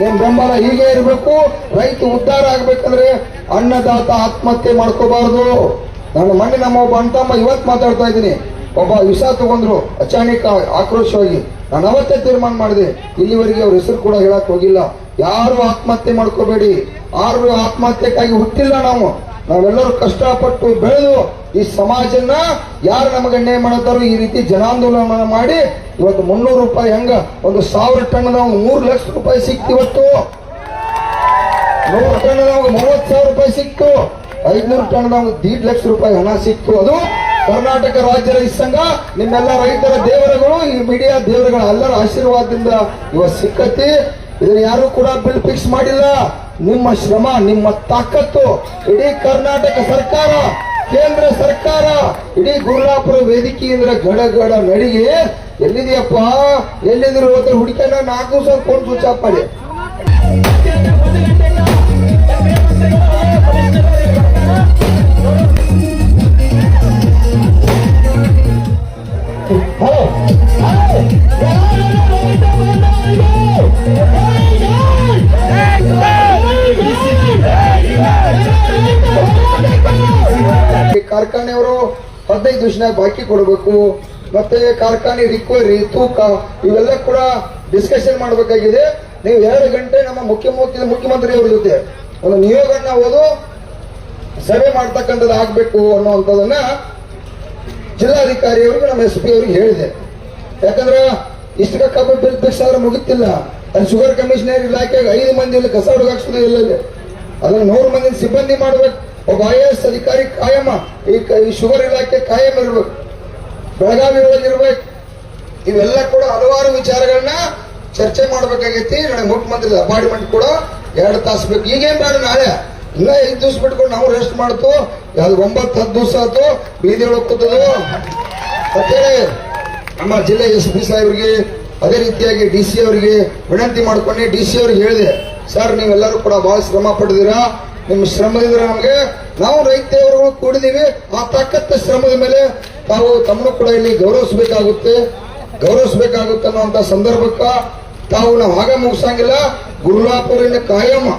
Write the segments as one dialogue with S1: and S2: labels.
S1: ನಿಮ್ ಬೆಂಬಲ ಹೀಗೆ ಇರಬೇಕು, ರೈತ ಉದ್ಧಾರ ಆಗ್ಬೇಕಂದ್ರೆ ಅನ್ನದಾತ ಆತ್ಮಹತ್ಯೆ ಮಾಡ್ಕೋಬಾರ್ದು. ನಾನು ಮೊನ್ನೆ ನಮ್ಮ ಒಬ್ಬ ಅಣ್ತಮ್ಮ ಇವತ್ತು ಮಾತಾಡ್ತಾ ಇದ್ದೀನಿ. ಒಬ್ಬ ವಿಷ ತಗೊಂಡ್ರು, ಅಚಾನಕ ಆಕ್ರೋಶವಾಗಿ. ನಾನು ಅವತ್ತೇ ತೀರ್ಮಾನ ಮಾಡಿದೆ. ಇಲ್ಲಿವರೆಗೆ ಅವ್ರ ಹೆಸರು ಕೂಡ ಹೇಳಕ್ ಹೋಗಿಲ್ಲ. ಯಾರು ಆತ್ಮಹತ್ಯೆ ಮಾಡ್ಕೋಬೇಡಿ. ಯಾರು ಆತ್ಮಹತ್ಯೆಗಾಗಿ ಹುಟ್ಟಿಲ್ಲ ನಾವು. ನಾವೆಲ್ಲರೂ ಕಷ್ಟಪಟ್ಟು ಬೆಳೆದು ಈ ಸಮಾಜನ ಯಾರು ನಮಗೆ ಅನ್ಯಾಯ ಮಾಡತ್ತಾರೋ ಈ ರೀತಿ ಜನಾಂದೋಲನ ಮಾಡಿ ಇವತ್ತು ಮುನ್ನೂರು ರೂಪಾಯಿ ಹೆಂಗ ಒಂದು ಸಾವಿರ ಟನ್ ನಾವು ಮೂರು ಲಕ್ಷ ರೂಪಾಯಿ ಸಿಕ್ತು ಇವತ್ತು. ನೂರು ಟನ್ ನಾವು ಮೂವತ್ತು ಸಾವಿರ ರೂಪಾಯಿ ಸಿಕ್ತು. ಐದ್ನೂರು ಟನ್ ನಾವು ದೀಡ್ ಲಕ್ಷ ರೂಪಾಯಿ ಹಣ ಸಿಕ್ತು. ಅದು ಕರ್ನಾಟಕ ರಾಜ್ಯ ರೈತ ಸಂಘ, ನಿಮ್ಮೆಲ್ಲ ರೈತರ ದೇವರುಗಳು, ಈ ಮೀಡಿಯಾ ದೇವರುಗಳ ಎಲ್ಲರ ಆಶೀರ್ವಾದದಿಂದ ಇವತ್ತು ಸಿಕ್ಕತಿ. ಇದನ್ನ ಯಾರು ಕೂಡ ಬಿಲ್ ಫಿಕ್ಸ್ ಮಾಡಿಲ್ಲ. ನಿಮ್ಮ ಶ್ರಮ, ನಿಮ್ಮ ತಾಕತ್ತು ಇಡೀ ಕರ್ನಾಟಕ ಸರ್ಕಾರ, ಕೇಂದ್ರ ಸರ್ಕಾರ, ಇಡೀ ಗುರುಲಾಪುರ ವೇದಿಕೆಯಿಂದ ಗಡ ಗಡ ನಡಿಗೆ ಎಲ್ಲಿದೆಯಪ್ಪ? ಎಲ್ಲಿದ್ರು ಹೋದ್ರೆ ಹುಡುಕನ ನಾಲ್ಕು ಸಾವಿರ ಫೋನ್ ಸ್ವಿಚ್ ಮಾಡಿ. ಹದಿನೈದು ದಿವಸನಾಗ ಬಾಕಿ ಕೊಡಬೇಕು. ಮತ್ತೆ ಕಾರ್ಖಾನೆ ರಿಕ್ವೈರಿ ತೂಕ, ಇವೆಲ್ಲ ಕೂಡ ಡಿಸ್ಕಷನ್ ಮಾಡಬೇಕಾಗಿದೆ. ನೀವು ಎರಡು ಗಂಟೆ ನಮ್ಮ ಮುಖ್ಯಮಂತ್ರಿ ಮುಖ್ಯಮಂತ್ರಿ ಅವರ ಜೊತೆ ಒಂದು ನಿಯೋಗನ ಓದು, ಸಭೆ ಮಾಡ್ತಕ್ಕಂಥದ್ದು ಆಗ್ಬೇಕು ಅನ್ನುವಂಥದ್ದನ್ನ ಜಿಲ್ಲಾಧಿಕಾರಿ ಅವರಿಗೆ ನಮ್ಮ ಎಸ್ ಪಿ ಅವ್ರಿಗೆ ಹೇಳಿದೆ. ಯಾಕಂದ್ರೆ ಇಷ್ಟ ಕಬ್ಬು ಬಿಲ್ ಫಿಕ್ಸ್ ಆದ್ರೆ ಮುಗಿತಿಲ್ಲ. ಅಲ್ಲಿ ಶುಗರ್ ಕಮಿಷನರ್ ಇಲಾಖೆಗೆ ಐದು ಮಂದಿ ಇಲ್ಲಿ ಕಸ ಹುಡುಗಾಕ್ಸೋದೇ ಇಲ್ಲಿ. ಅದನ್ನ ನೂರು ಮಂದಿ ಸಿಬ್ಬಂದಿ ಮಾಡ್ಬೇಕು. ಒಬ್ಬ ಐ ಎಸ್ ಅಧಿಕಾರಿ ಕಾಯಮ, ಈ ಶುಗರ್ ಇಲಾಖೆ ಕಾಯಂ ಇರಬೇಕು ಬೆಳಗಾವಿ ಒಳಗಿರ್ಬೇಕು ಇವೆಲ್ಲ ಕೂಡ ಹಲವಾರು ವಿಚಾರಗಳನ್ನ ಚರ್ಚೆ ಮಾಡ್ಬೇಕಾಗೈತಿ. ನನಗೆ ಮುಖ್ಯಮಂತ್ರಿ ಅಪಾಯಿಂಟ್ಮೆಂಟ್ ಕೂಡ ಎರಡು ತಾಸು ಬೇಕು. ಈಗೇನ್ ಬೇಡ ನಾಳೆ? ಇಲ್ಲ, ಐದು ದಿವಸ ಬಿಟ್ಕೊಂಡು ನಾವು ರೆಸ್ಟ್ ಮಾಡ್ತು. ಯಾವ್ದು ಒಂಬತ್ತು, ಹತ್ತು ದಿವಸ ಆಯ್ತು. ಬೀದಿ ಒಳಗೆ ಕೂತದು ನಮ್ಮ ಜಿಲ್ಲೆ ಎಸ್ ಪಿ ಸಾಹೇಬ್ರಿಗೆ, ಅದೇ ರೀತಿಯಾಗಿ ಡಿ ಸಿ ಅವರಿಗೆ ವಿನಂತಿ ಮಾಡ್ಕೊಂಡು ಡಿ ಸಿ ಅವ್ರಿಗೆ ಹೇಳಿದೆ. ಸರ್, ನೀವೆಲ್ಲರೂ ಕೂಡ ಬಹಳ ಶ್ರಮ ಪಡೆದಿರಾ? ನಿಮ್ಮ ಇದ್ರೆ ನಮಗೆ ನಾವು ರೈತರು ಕೂಡಿದೀವಿ. ಆ ತಾಕತ್ತ ಶ್ರಮದ ಮೇಲೆ ತಾವು ತಮ್ಮನ್ನು ಕೂಡ ಇಲ್ಲಿ ಗೌರವಿಸಬೇಕಾಗುತ್ತೆ. ಗೌರವಿಸಬೇಕಾಗುತ್ತೆ ಅನ್ನುವಂತ ಸಂದರ್ಭಕ್ಕ ತಾವು ನಾವು ಆಗ ಮುಗಿಸಂಗಿಲ್ಲ. ಗುರುಲಾಪುರಿನ ಕಾಯಮ್ಮ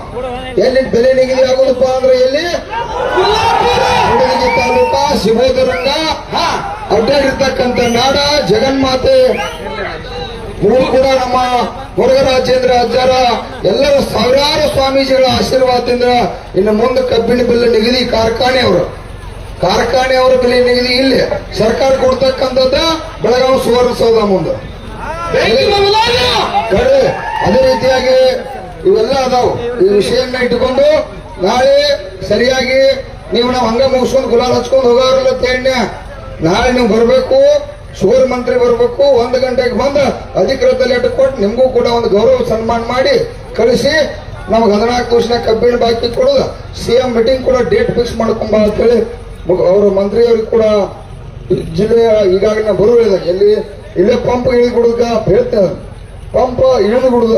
S1: ಎಲ್ಲಿ ಬೆಲೆ ನಿಗದಿ ಆಗುದಪ್ಪ ಅಂದ್ರೆ ಎಲ್ಲಿ? ತಾಲೂಕಾ ಶಿವೋದರಂಗ. ಅಡ್ಡಾಡಿರ್ತಕ್ಕಂಥ ನಾಡ ಜಗನ್ಮಾತೆ. ಇವರು ಕೂಡ ನಮ್ಮ ಮುರುಘರಾಜೇಂದ್ರ ಅಜ್ಜಾರ ಎಲ್ಲರೂ ಸಾವಿರಾರು ಸ್ವಾಮೀಜಿಗಳ ಆಶೀರ್ವಾದದಿಂದ ಇನ್ನು ಮುಂದೆ ಕಬ್ಬಿಣ ಬಿಲ್ ನಿಗದಿ ಕಾರ್ಖಾನೆ ಅವರು. ಕಾರ್ಖಾನೆ ಅವರ ಬೆಲೆ ನಿಗದಿ ಇಲ್ಲಿ. ಸರ್ಕಾರ ಕೊಡ್ತಕ್ಕಂಥದ್ದ ಬೆಳಗಾವಿ ಸುವರ್ಣಸೌಧ ಮುಂದೆ. ಅದೇ ರೀತಿಯಾಗಿ ಇವೆಲ್ಲ ಅದಾವು. ಈ ವಿಷಯನ್ನ ಇಟ್ಟುಕೊಂಡು ನಾಳೆ ಸರಿಯಾಗಿ ನೀವು ನಾವು ಹಂಗ ಮುಗಿಸ್ಕೊಂಡು ಗುಲಾಲ್ ಹಚ್ಕೊಂಡು ಹೋಗೋರಲ್ಲ ತೇಣ್ಯ. ನಾಳೆ ನೀವು ಬರಬೇಕು. ಶುಗರ್ ಮಂತ್ರಿ ಬರಬೇಕು, ಒಂದು ಗಂಟೆಗೆ ಬಂದು ಅಧಿಕೃತ ಲೆಟರ್ ಕೊಟ್ಟು ನಿಮಗೂ ಕೂಡ ಒಂದು ಗೌರವ ಸನ್ಮಾನ ಮಾಡಿ ಕಳಿಸಿ, ನಮ್ಗೆ ಹದಿನಾಲ್ಕು ವರ್ಷನ ಕಬ್ಬಿಣ ಬಾಕಿ ಕೊಡೋದು. ಸಿ ಎಂ ಮೀಟಿಂಗ್ ಕೂಡ ಡೇಟ್ ಫಿಕ್ಸ್ ಮಾಡ್ಕೊಂಬ ಅಂತೇಳಿ ಅವರು ಮಂತ್ರಿಯವ್ರಿಗೆ ಕೂಡ ಜಿಲ್ಲೆಯ ಈಗಾಗಲೇ ಬರುವುದಿಲ್ಲ ಎಲ್ಲಿ ಇಲ್ಲೇ ಪಂಪ್ ಇಳಿ ಬಿಡುದ ಹೇಳ್ತೇನೆ ಪಂಪ್ ಇಳಿದು ಬಿಡುದ.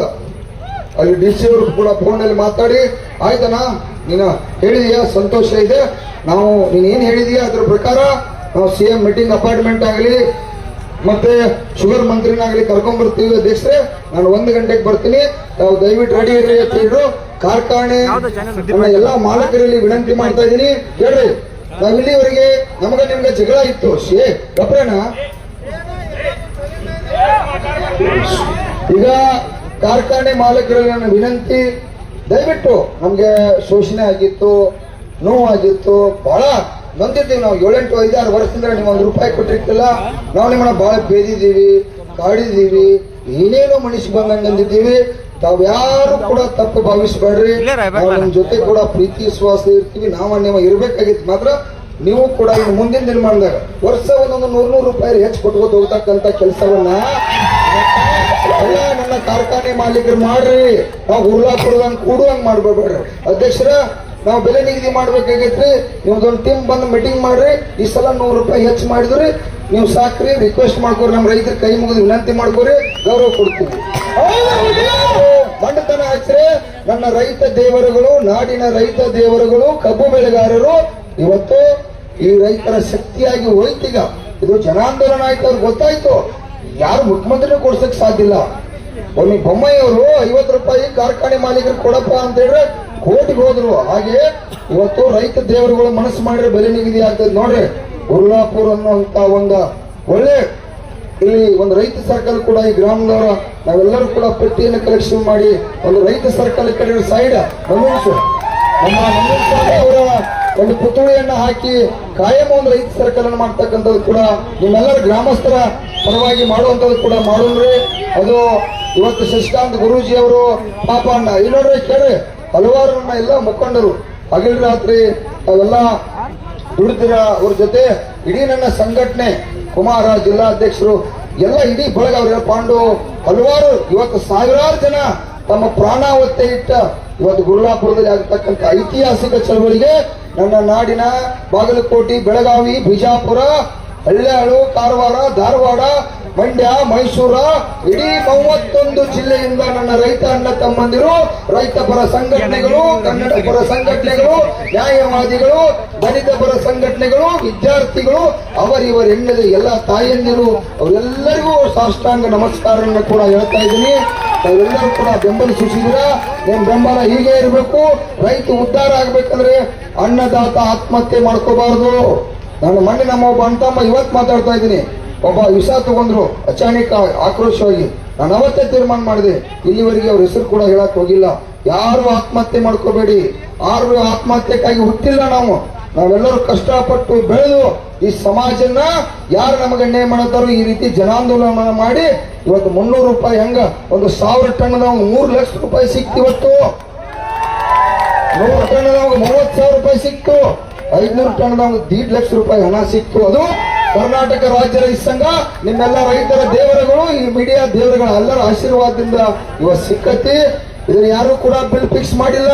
S1: ಅಲ್ಲಿ ಡಿ ಸಿ ಅವರು ಕೂಡ ಫೋನಲ್ಲಿ ಮಾತಾಡಿ ಆಯ್ತನಾ ನೀನು ಹೇಳಿದೀಯಾ, ಸಂತೋಷ ಇದೆ. ನಾವು ನೀನು ಏನು ಹೇಳಿದೀಯಾ ಅದ್ರ ಪ್ರಕಾರ, ನಾವು ಸಿ ಎಂ ಮೀಟಿಂಗ್ ಅಪಾಯಿಂಟ್ಮೆಂಟ್ ಆಗಲಿ ಮತ್ತೆ ಶುಗರ್ ಮಂತ್ರಿನಾಗಲಿ ಕರ್ಕೊಂಡ್ ಬರ್ತೀವಿ ದೇಶ್ರೆ. ನಾನು ಒಂದು ಗಂಟೆಗೆ ಬರ್ತೀನಿ. ತಾವು ದಯವಿಟ್ಟು ರೆಡಿ ಇರಲಿ ಅಂತ ಹೇಳಿದ್ರು. ಕಾರ್ಖಾನೆ ನನ್ನ ಎಲ್ಲಾ ಮಾಲಕರಲ್ಲಿ ವಿನಂತಿ ಮಾಡ್ತಾ ಇದ್ದೀನಿ. ಹೇಳ್ರಿ ನಾವು ಇಲ್ಲಿವರೆಗೆ ನಮಗ ನಿಮ್ಗೆ ಜಗಳ ಇತ್ತು. ಶೇ ಕಪ್ರಣ ಈಗ ಕಾರ್ಖಾನೆ ಮಾಲಕರಲ್ಲಿ ನನ್ನ ವಿನಂತಿ ದಯವಿಟ್ಟು ನಮ್ಗೆ ಶೋಷಣೆ ಆಗಿತ್ತು ನೋವಾಗಿತ್ತು ಬಹಳ ನೊಂದಿದ್ದೀವಿ ನಾವು ಏಳೆಂಟು ಐದಾರು ವರ್ಷದಿಂದ ನೀವು ಒಂದು ರೂಪಾಯಿ ಕೊಟ್ಟಿರ್ತಿಲ್ಲ. ನಾವು ನಿಮ್ಮನ್ನ ಬಹಳ ಬೇದಿದ್ದೀವಿ ಕಾಡಿದ್ದೀವಿ ಏನೇನೋ ಮನುಷ್ಯ ಬಂದಂಗಿದ್ದೀವಿ ತಾವ್ ಯಾರು ಕೂಡ ತಪ್ಪು ಭಾವಿಸ್ಬೇಡ್ರಿ. ನಾವು ನಿಮ್ ಜೊತೆ ಕೂಡ ಪ್ರೀತಿ ವಿಶ್ವಾಸ ಇರ್ತೀವಿ. ನಾವು ನಿಮ್ಮ ಇರ್ಬೇಕಾಗಿತ್ತು ಮಾತ್ರ ನೀವು ಕೂಡ ಇನ್ನು ಮುಂದಿನ ದಿನಮಾನದಾಗ ವರ್ಷ ಒಂದೊಂದು ನೂರ್ ನೂರು ರೂಪಾಯಿ ಹೆಚ್ಚು ಕೊಟ್ಕೋತ ಹೋಗ್ತಕ್ಕಂತ ಕೆಲಸವನ್ನ ಎಲ್ಲ ನನ್ನ ಕಾರ್ಖಾನೆ ಮಾಲೀಕರು ಮಾಡ್ರಿ. ನಾವು ಉರ್ಲಾಪುರದಂಗ್ ಕೂಡುವಂಗ್ ಮಾಡ್ಬೇಡ್ರಿ. ಅಧ್ಯಕ್ಷರ ನಾವು ಬೆಲೆ ನಿಗದಿ ಮಾಡ್ಬೇಕಾಗೈತ್ರಿ. ನಿಮ್ದೊಂದು ಟೀಮ್ ಬಂದು ಮೀಟಿಂಗ್ ಮಾಡ್ರಿ. ಈ ಸಲ ನೂರು ರೂಪಾಯಿ ಹೆಚ್ಚು ಮಾಡಿದ್ರಿ. ನೀವು ಸಾಕ್ರಿ ರಿಕ್ವೆಸ್ಟ್ ಮಾಡ್ಕೊರಿ ನಮ್ಮ ರೈತರ ಕೈ ಮುಗಿದು ವಿನಂತಿ ಮಾಡ್ಕೊರಿ, ಗೌರವ ಕೊಡ್ತೀವಿ ಮಂಡತನ ಹಚ್ಚ್ರೆ ನನ್ನ ರೈತ ದೇವರುಗಳು, ನಾಡಿನ ರೈತ ದೇವರುಗಳು, ಕಬ್ಬು ಬೆಳೆಗಾರರು, ಇವತ್ತು ಈ ರೈತರ ಶಕ್ತಿಯಾಗಿ ಹೋಯ್ತೀಗ ಇದು ಜನಾಂದೋಲನ ಆಯ್ತು ಅವ್ರಿಗೆ ಗೊತ್ತಾಯ್ತು. ಯಾರು ಮುಖ್ಯಮಂತ್ರಿನೂ ಕೊಡ್ಸಕ್ ಸಾಧ್ಯ ಇಲ್ಲ. ಒಮ್ಮೆ ಬೊಮ್ಮಾಯಿಯವರು ಐವತ್ತು ರೂಪಾಯಿ ಕಾರ್ಖಾನೆ ಮಾಲೀಕರು ಕೊಡಪ್ಪ ಅಂತ ಹೇಳಿದ್ರೆ ಕೋಟಿಗೆ ಹೋದ್ರು ಹಾಗೆ ಇವತ್ತು ರೈತ ದೇವರುಗಳು ಮನಸ್ಸು ಮಾಡಿದ್ರೆ ಬೆಲೆ ನಿಗದಿ ಆಗ್ತದೆ ನೋಡ್ರಿ. ಉರ್ಲಾಪುರ್ ಅನ್ನುವಂತ ಒಂದು ಒಳ್ಳೆ ಇಲ್ಲಿ ಒಂದು ರೈತ ಸರ್ಕಲ್ ಕೂಡ ಈ ಗ್ರಾಮದವರ ನಾವೆಲ್ಲರೂ ಕೂಡ ಪಟ್ಟಿಯನ್ನು ಕಲೆಕ್ಷನ್ ಮಾಡಿ ಒಂದು ರೈತ ಸರ್ಕಲ್ ಕಡೆ ಸೈಡ್ ನಮ್ಮ ಅವರ ಒಂದು ಪುತ್ಥಳಿಯನ್ನ ಹಾಕಿ ಕಾಯಂ ಒಂದು ರೈತ ಸರ್ಕಲ್ ಅನ್ನು ಮಾಡ್ತಕ್ಕಂಥದ್ದು ಕೂಡ ನಿಮ್ಮೆಲ್ಲರ ಗ್ರಾಮಸ್ಥರ ಪರವಾಗಿ ಮಾಡುವಂಥದ್ದು ಕೂಡ ಮಾಡೋಣ್ರಿ ಅದು ಇವತ್ತು ಶಶಿಕಾಂತ್ ಗುರೂಜಿ ಅವರು ಪಾಪ ಅಣ್ಣ ಇಲ್ಲಿ ನೋಡ್ರಿ ಕೇಳಿ ಹಲವಾರು ನಮ್ಮ ಎಲ್ಲ ಮುಖಂಡರು ಹಗಲು ರಾತ್ರಿ ಅವೆಲ್ಲ ದುಡಿದಿರ ಅವ್ರ ಜೊತೆ ಇಡೀ ನನ್ನ ಸಂಘಟನೆ, ಕುಮಾರ ಜಿಲ್ಲಾಧ್ಯಕ್ಷರು ಎಲ್ಲ ಇಡೀ ಬಳಗ ಅವರ ಪಾಂಡು ಹಲವಾರು ಇವತ್ತು ಸಾವಿರಾರು ಜನ ತಮ್ಮ ಪ್ರಾಣಾವತ್ತೆ ಇಟ್ಟ ಇವತ್ತು ಗುರುಳಾಪುರದಲ್ಲಿ ಆಗತಕ್ಕಂಥ ಐತಿಹಾಸಿಕ ಚಳವಳಿಗೆ ನನ್ನ ನಾಡಿನ ಬಾಗಲಕೋಟೆ, ಬೆಳಗಾವಿ, ಬಿಜಾಪುರ, ಹಳ್ಳಿಯಾಳು, ಕಾರವಾರ, ಧಾರವಾಡ ಮಂಡ್ಯ, ಮೈಸೂರ, ಇಡೀ ಮೂವತ್ತೊಂದು ಜಿಲ್ಲೆಯಿಂದ ನನ್ನ ರೈತ ಅಣ್ಣ ತಮ್ಮಂದಿರು, ರೈತ ಪರ ಸಂಘಟನೆಗಳು, ಕನ್ನಡ ಪರ ಸಂಘಟನೆಗಳು, ನ್ಯಾಯವಾದಿಗಳು, ದಲಿತ ಪರ ಸಂಘಟನೆಗಳು, ವಿದ್ಯಾರ್ಥಿಗಳು ಅವರಿವರೆನ್ನದ ಎಲ್ಲ ತಾಯಿಯಂದಿರು ಅವರೆಲ್ಲರಿಗೂ ಸಾಷ್ಟಾಂಗ ನಮಸ್ಕಾರವನ್ನು ಕೂಡ ಹೇಳ್ತಾ ಇದ್ದೀನಿ. ಅವರೆಲ್ಲರೂ ಕೂಡ ಬೆಂಬಲ ಸೂಚಿಸಿದ್ರ ನಿಮ್ ಬೆಂಬಲ ಹೀಗೆ ಇರಬೇಕು? ರೈತ ಉದ್ಧಾರ ಆಗ್ಬೇಕಂದ್ರೆ ಅನ್ನದಾತ ಆತ್ಮಹತ್ಯೆ ಮಾಡ್ಕೋಬಾರ್ದು. ನಾನು ಮಣ್ಣಿನ ನಮ್ಮ ಅಂತಮ್ಮ ಇವತ್ತು ಮಾತಾಡ್ತಾ ಇದ್ದೀನಿ. ಒಬ್ಬ ವಿಷ ತಗೊಂಡ್ರು ಅಚಾನಕ್ ಆಕ್ರೋಶವಾಗಿ, ನಾನು ಅವತ್ತೇ ತೀರ್ಮಾನ ಮಾಡಿದೆ. ಇಲ್ಲಿವರೆಗೆ ಅವ್ರ ಹೆಸರು ಕೂಡ ಹೇಳಕ್ ಹೋಗಿಲ್ಲ. ಯಾರು ಆತ್ಮಹತ್ಯೆ ಮಾಡ್ಕೋಬೇಡಿ. ಯಾರು ಆತ್ಮಹತ್ಯೆಗಾಗಿ ಹುಟ್ಟಿಲ್ಲ ನಾವು. ನಾವೆಲ್ಲರೂ ಕಷ್ಟಪಟ್ಟು ಬೆಳೆದು ಈ ಸಮಾಜನ ಯಾರು ನಮಗೆ ಅನ್ಯಾಯ ಮಾಡತ್ತಾರೋ ಈ ರೀತಿ ಜನಾಂದೋಲನ ಮಾಡಿ ಇವತ್ತು ಮುನ್ನೂರು ರೂಪಾಯಿ ಹೆಂಗ ಒಂದು ಸಾವಿರ ಟನ್ ಮೂರು ಲಕ್ಷ ರೂಪಾಯಿ ಸಿಕ್ತು ಇವತ್ತು. ನೂರು ನಾವು ಮೂವತ್ತು ಸಾವಿರ ರೂಪಾಯಿ ಸಿಕ್ತು. ಐದ್ನೂರು ನಾವು ದೀಡ್ ಲಕ್ಷ ರೂಪಾಯಿ ಹಣ ಸಿಕ್ತು. ಅದು ಕರ್ನಾಟಕ ರಾಜ್ಯ ರೈತ ಸಂಘ, ನಿಮ್ಮೆಲ್ಲ ರೈತರ ದೇವರುಗಳು, ಈ ಮೀಡಿಯಾ ದೇವರುಗಳ ಎಲ್ಲರ ಆಶೀರ್ವಾದದಿಂದ ಇವತ್ತು ಸಿಕ್ಕತಿ. ಇದನ್ನ ಯಾರು ಕೂಡ ಬಿಲ್ ಫಿಕ್ಸ್ ಮಾಡಿಲ್ಲ.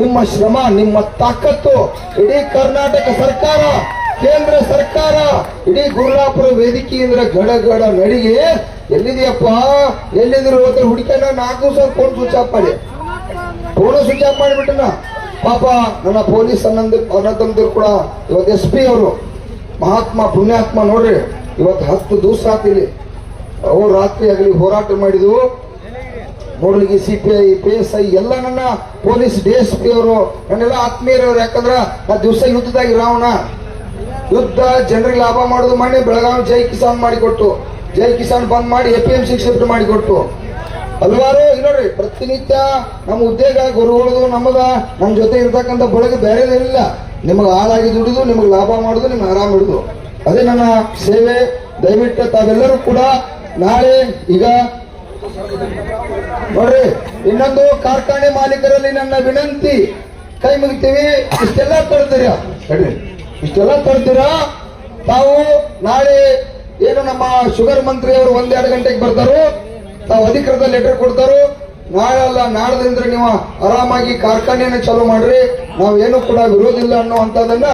S1: ನಿಮ್ಮ ಶ್ರಮ, ನಿಮ್ಮ ತಾಕತ್ತು. ಇಡೀ ಕರ್ನಾಟಕ ಸರ್ಕಾರ, ಕೇಂದ್ರ ಸರ್ಕಾರ, ಇಡೀ ಗುರುಲಾಪುರ ವೇದಿಕೆಯಿಂದ ಗಡ ಗಡ ನಡಿಗೆ. ಎಲ್ಲಿದೆಯಪ್ಪ? ಎಲ್ಲಿದ್ರು ಹೋದ್ರೆ ಹುಡುಕನ ನಾಲ್ಕು ಸಾವಿರ ಫೋನ್ ಸ್ವಿಚ್ ಆಫ್ ಮಾಡಿ. ಫೋನ್ ಸ್ವಿಚ್ ಆಫ್ ಮಾಡಿಬಿಟ್ಟನ. ಪಾಪ ನನ್ನ ಪೊಲೀಸ್ ಅನ್ನ ಅನ್ನತಂದ್ರು ಕೂಡ ಇವತ್ತು ಎಸ್ ಪಿ ಅವರು. ಮಹಾತ್ಮ, ಪುಣ್ಯಾತ್ಮ ನೋಡ್ರಿ, ಇವತ್ತು ಹತ್ತು ದಿವಸ ಆತಿಲಿ. ಅವ್ರು ರಾತ್ರಿ ಆಗಲಿ ಹೋರಾಟ ಮಾಡಿದ್ವು ನೋಡ್ಲಿಕ್ಕೆ C P I P S I ಎಲ್ಲ ನನ್ನ ಪೊಲೀಸ್ ಡಿ ಎಸ್ ಪಿ ಅವರು, ನನ್ನೆಲ್ಲ ಆತ್ಮೀಯರವ್ರು ಯಾಕಂದ್ರೆ ಆ ದಿವಸ ಯುದ್ಧದಾಗ ರಾವಣ. ಯುದ್ಧ, ಜನರಿಗೆ ಲಾಭ ಮಾಡೋದು ಮಾಡಿ ಬೆಳಗಾವಿ ಜೈ ಕಿಸಾನ್ ಮಾಡಿಕೊಟ್ಟು. ಜೈ ಕಿಸಾನ್ ಬಂದ್ ಮಾಡಿ A P M C shift ಮಾಡಿಕೊಟ್ಟು. ಹಲವಾರು ನೋಡ್ರಿ, ಪ್ರತಿನಿತ್ಯ ನಮ್ಮ ಉದ್ಯೋಗ ಗುರುಗಳದು ನಮ್ಮದ ನಮ್ಮ ಜೊತೆ ಇರ್ತಕ್ಕಂಥ ಬಳಗ ಬೇರೆದೇನಿಲ್ಲ ನಿಮಗೆ ಹಾಳಾಗಿ ದುಡಿದು, ನಿಮಗೆ ಲಾಭ ಮಾಡುದು, ನಿಮ್ಗೆ ಆರಾಮ್ ಇಡುದು. ಅದೇ ನನ್ನ ಸೇವೆ. ದಯವಿಟ್ಟು ತಾವೆಲ್ಲರೂ ಕೂಡ ನಾಳೆ ಈಗ ನೋಡ್ರಿ, ಇನ್ನೊಂದು ಕಾರ್ಖಾನೆ ಮಾಲೀಕರಲ್ಲಿ ನನ್ನ ವಿನಂತಿ. ಕೈ ಮುಗಿತೀವಿ. ಇಷ್ಟೆಲ್ಲ ತರ್ತೀರ ಇಷ್ಟೆಲ್ಲ ತರ್ತೀರಾ ತಾವು ನಾಳೆ ಏನು ನಮ್ಮ ಶುಗರ್ ಮಂತ್ರಿ ಅವರು ಒಂದೆರಡು ಗಂಟೆಗೆ ಬರ್ತಾರೋ, ತಾವು ಅಧಿಕೃತ ಲೆಟರ್ ಕೊಡ್ತಾರೋ ನಾಳೆ ಅಲ್ಲ ನೀವು ಆರಾಮಾಗಿ ಕಾರ್ಖಾನೆಯನ್ನು ಚಾಲೂ ಮಾಡ್ರಿ. ನಾವೇನು ಕೂಡ ವಿರೋಧ ಅನ್ನೋ ಅನ್ನುವಂಥದ್ದನ್ನ